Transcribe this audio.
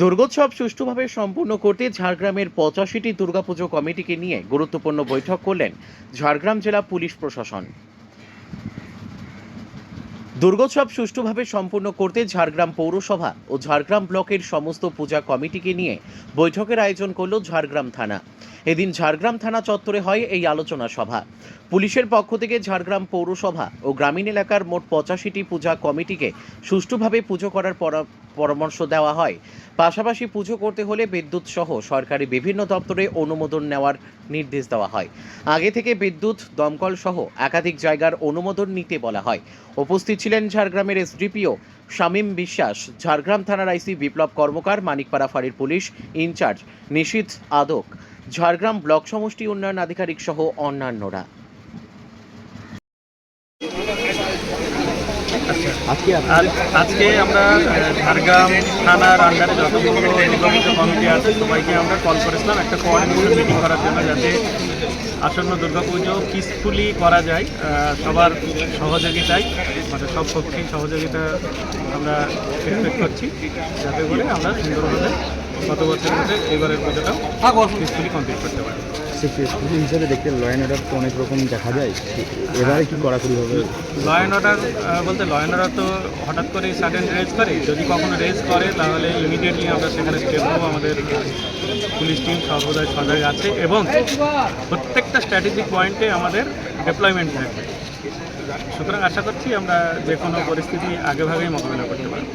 দুর্গোৎসব সুষ্ঠুভাবে সম্পূর্ণ করতে ঝাড়গ্রামের পঁচাশিটি দুর্গাপুজো কমিটিকে নিয়ে গুরুত্বপূর্ণ বৈঠক করলেন ঝাড়গ্রাম জেলা পুলিশ প্রশাসন। দুর্গোৎসব সুষ্ঠুভাবে সম্পূর্ণ করতে ঝাড়গ্রাম পৌরসভা ও ঝাড়গ্রাম ব্লকের সমস্ত পূজা কমিটিকে নিয়ে বৈঠকের আয়োজন করল ঝাড়গ্রাম থানা। এদিন ঝাড়গ্রাম থানা চত্বরে হয় এই আলোচনা সভা। পুলিশের পক্ষ থেকে ঝাড়গ্রাম পৌরসভা ও গ্রামীণ এলাকার মোট পঁচাশিটি পূজা কমিটিকে সুষ্ঠুভাবে পুজো করার পরা- পরামর্শ দেওয়া হয়। পাশাপাশি পুজো করতে হলে বিদ্যুৎ সহ সরকারি বিভিন্ন দপ্তরে অনুমোদন নেওয়ার নির্দেশ দেওয়া হয়। আগে থেকে বিদ্যুৎ, দমকল সহ একাধিক জায়গার অনুমোদন নিতে বলা হয়। উপস্থিত ছিলেন ঝাড়গ্রামের এসডিপিও শামীম বিশ্বাস, ঝাড়গ্রাম থানার আইসি বিপ্লব কর্মকার, মানিকপাড়া ফাঁড়ির police in charge Nishith Adak, Jhargram block সমষ্টি উন্নয়ন আধিকারিক সহ অন্যান্যরা। আজকে আমরা ঝাড়গ্রাম থানার আন্ডারে যতগুলো দুর্গাপুজো কমিটি আছে, সবাইকে আমরা কল করেছিলাম একটা কোঅর্ডিনেশন মিটিং করার জন্য যাতে আসন্ন দুর্গাপুজো পিসফুলি করা যায় সবার সহযোগিতায় মানে সব পক্ষেই সহযোগিতা আমরা এক্সপেক্ট করছি, যাতে করে আমরা সুন্দরভাবে গত বছরের মধ্যে এবারের পুজোটাও পিসফুলি কমপ্লিট করতে পারি। স্কুল হিসেবে দেখতে ল অ্যান্ড অর্ডার তো অনেক রকম দেখা যায়। এবারে কি কড়াকড়ি হবে? ল অ্যান্ড অর্ডার বলতে ল অ্যান্ড অর্ডার তো হঠাৎ করে সাডেন রেজ করে। যদি কখনো রেজ করে, তাহলে ইমিডিয়েটলি আমরা সেখানে স্টেপ নেব আমাদের পুলিশ টিম সর্বদাই সজাগ আছে এবং প্রত্যেকটা স্ট্র্যাটেজিক পয়েন্টে আমাদের ডেপ্লয়মেন্ট থাকবে। সুতরাং আশা করছি আমরা যে কোনো পরিস্থিতি আগেভাগেই মোকাবিলা করতে পারব।